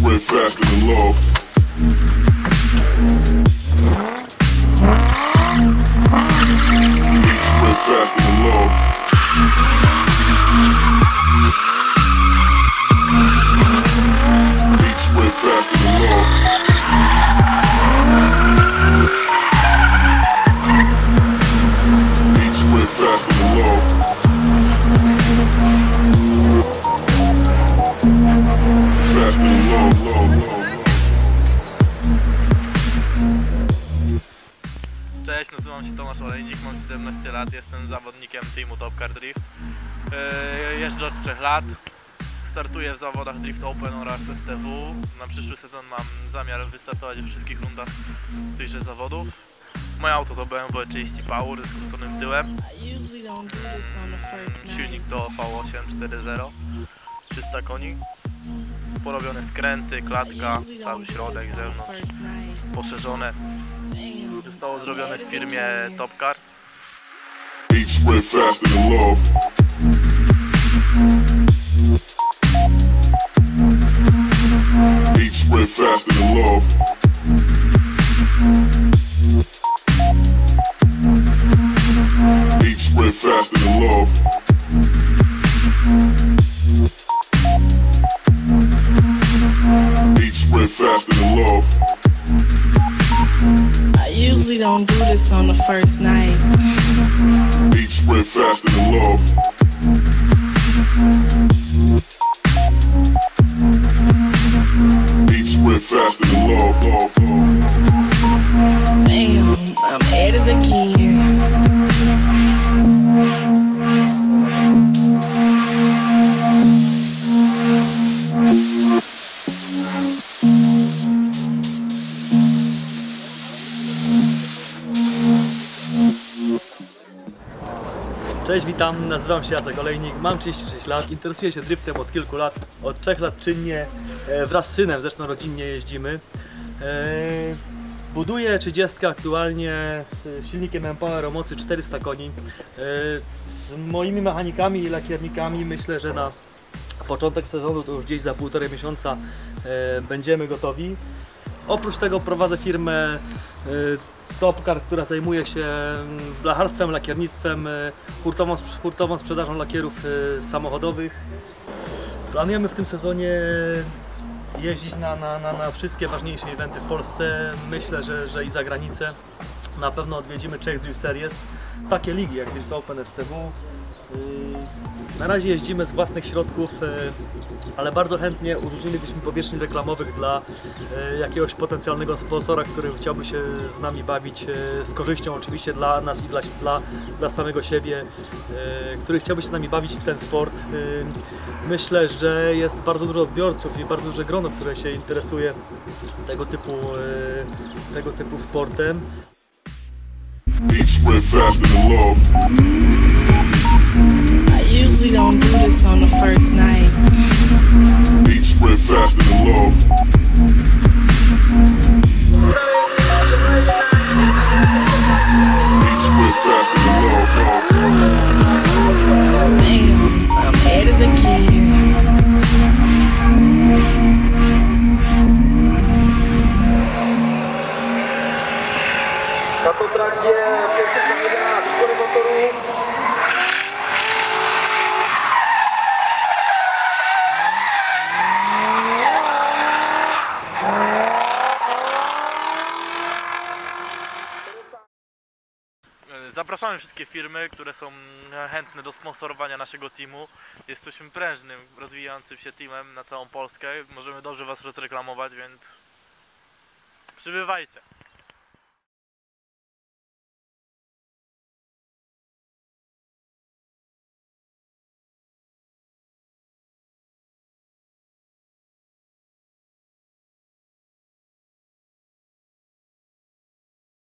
Spread faster than love. Beat spread faster than love. Beat spread faster than love. Się Tomasz Olejnik, mam 17 lat, jestem zawodnikiem teamu Top Car Drift. Jeżdżę od 3 lat, startuję w zawodach Drift Open oraz STW. Na przyszły sezon mam zamiar wystartować we wszystkich rundach tychże zawodów. Moje auto to BMW 30 Power ze skróconym tyłem, silnik to V8 4.0, 300 koni, porobione skręty, klatka, cały środek, zewnątrz, poszerzone. Zostało zrobione w firmie Top Car. Faster than love. Usually don't do this on the first night. Beat spread faster than love. Beat spread faster than love, love, love. Cześć, witam, nazywam się Jacek Olejnik, mam 36 lat, interesuję się driftem od kilku lat, od 3 lat czynnie, e, wraz z synem zresztą rodzinnie jeździmy. E, Buduję 30 aktualnie z silnikiem Empower o mocy 400 koni. E, Z moimi mechanikami i lakiernikami myślę, że na początek sezonu to już gdzieś za półtorej miesiąca będziemy gotowi. Oprócz tego prowadzę firmę y, Topcar, która zajmuje się mm, blacharstwem, lakiernictwem, y, hurtową, hurtową sprzedażą lakierów y, samochodowych. Planujemy w tym sezonie jeździć na, na, na, na wszystkie ważniejsze eventy w Polsce. Myślę, że, że i za granicę. Na pewno odwiedzimy Czech Drift Series, takie ligi jak Drift Open, STW. Y, Na razie jeździmy z własnych środków, y, ale bardzo chętnie użyczylibyśmy powierzchni reklamowych dla y, jakiegoś potencjalnego sponsora, który chciałby się z nami bawić z korzyścią oczywiście dla nas i dla, dla, dla samego siebie, który chciałby się z nami bawić w ten sport. Myślę, że jest bardzo dużo odbiorców i bardzo duże grono, które się interesuje tego typu, tego typu sportem. Beat spread faster than love. I usually don't do this on the first night. Trakcie pierwsze zamienia wybory motoru. Zapraszamy wszystkie firmy, które są chętne do sponsorowania naszego teamu. Jesteśmy prężnym, rozwijającym się teamem na całą Polskę. Możemy dobrze Was rozreklamować, więc przybywajcie.